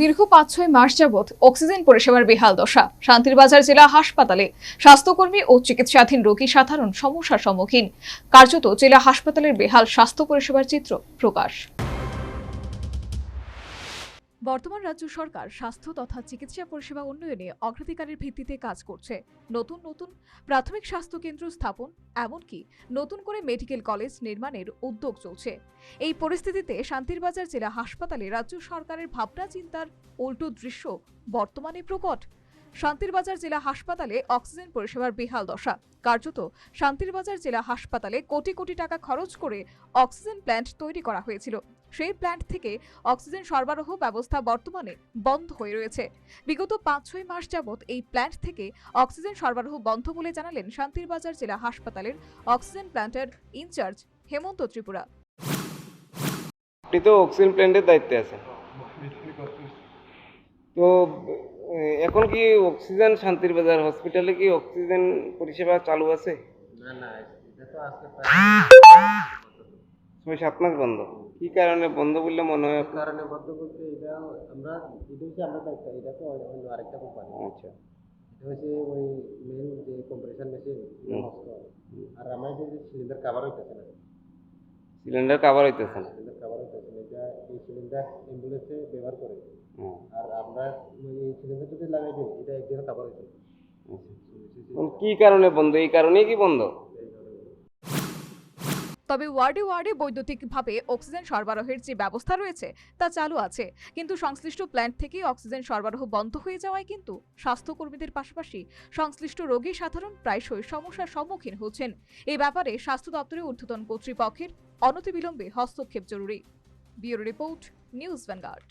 দীর্ঘ পাঁচ ছয় মাস যাবৎ অক্সিজেন পরিষেবার বেহাল দশা। শান্তিরবাজার জেলা হাসপাতালে স্বাস্থ্যকর্মী ও চিকিৎসাধীন রোগী সাধারণ সমস্যার সম্মুখীন। কার্যত জেলা হাসপাতালের বেহাল স্বাস্থ্য পরিষেবার চিত্র প্রকাশ। বর্তমান রাজ্য সরকার স্বাস্থ্য তথা চিকিৎসা পরিষেবা উন্নয়নে অগ্রাধিকারের ভিত্তিতে কাজ করছে। নতুন নতুন প্রাথমিক স্বাস্থ্য কেন্দ্র স্থাপন, এমনকি নতুন করে মেডিকেল কলেজ নির্মাণের উদ্যোগ চলছে। এই পরিস্থিতিতে শান্তিরবাজার জেলা হাসপাতালে রাজ্য সরকারের ভাবনা চিন্তার উল্টো দৃশ্য বর্তমানে প্রকট। শান্তিরবাজার জেলা হাসপাতালে অক্সিজেন পরিষেবার বেহাল দশা। কার্যত শান্তিরবাজার জেলা হাসপাতালে কোটি কোটি টাকা খরচ করে অক্সিজেন প্ল্যান্ট তৈরি করা হয়েছিল। সেই প্ল্যান্ট থেকে অক্সিজেন সরবরাহ ব্যবস্থা বর্তমানে বন্ধ হয়ে রয়েছে। বিগত পাঁচ ছয় মাস যাবৎ এই প্ল্যান্ট থেকে অক্সিজেন সরবরাহ বন্ধ বলে জানালেন শান্তিরবাজার জেলা হাসপাতালের অক্সিজেন প্ল্যান্টের ইনচার্জ হেমন্ত ত্রিপুরা। আপনি তো অক্সিজেন প্ল্যান্টের দায়িত্বে আছেন। তো এখন কি অক্সিজেন শান্তির বাজার হসপিটালে কি অক্সিজেন পরিষেবা চালু আছে? না না এটা তো আজকে ছয় সাত মাস বন্ধ। কি কারণে বন্ধ বললে মনে হয়? কারণে বদ্ধ বলতে এটা আমরা এটা হচ্ছে আমরা এটা তো অন্য আরেকটা কোম্পানি আচ্ছা। এটা হচ্ছে ওই মেন যে কম্প্রেশন মেশিন আর আমার যে সিলিন্ডার কাভার হইতেছে না। সিলিন্ডার কাভার হইতেছে না। সিলিন্ডার কাভার হইতেছে না। এটা এই সিলিন্ডার অ্যাম্বুলেন্সে ব্যবহার করে। আর আমরা ওই এই সিলিন্ডার যদি লাগাই দিই এটা একদিনও কাভার হইতে আচ্ছা। কি কারণে বন্ধ? এই কারণেই কি বন্ধ? তবে ওয়ার্ডে ওয়ার্ডে বৈদ্যুতিকভাবে অক্সিজেন সরবরাহের যে ব্যবস্থা রয়েছে, তা চালু আছে। কিন্তু সংশ্লিষ্ট প্ল্যান্ট থেকে অক্সিজেন সরবরাহ বন্ধ হয়ে যাওয়ায় কিন্তু স্বাস্থ্যকর্মীদের পাশাপাশি সংশ্লিষ্ট রোগী সাধারণ প্রায়শই সমস্যার সম্মুখীন হচ্ছেন। এ ব্যাপারে স্বাস্থ্য দপ্তরের ঊর্ধ্বতন কর্তৃপক্ষের অনতিবিলম্বে হস্তক্ষেপ জরুরি। Bureau report, news Vanguard.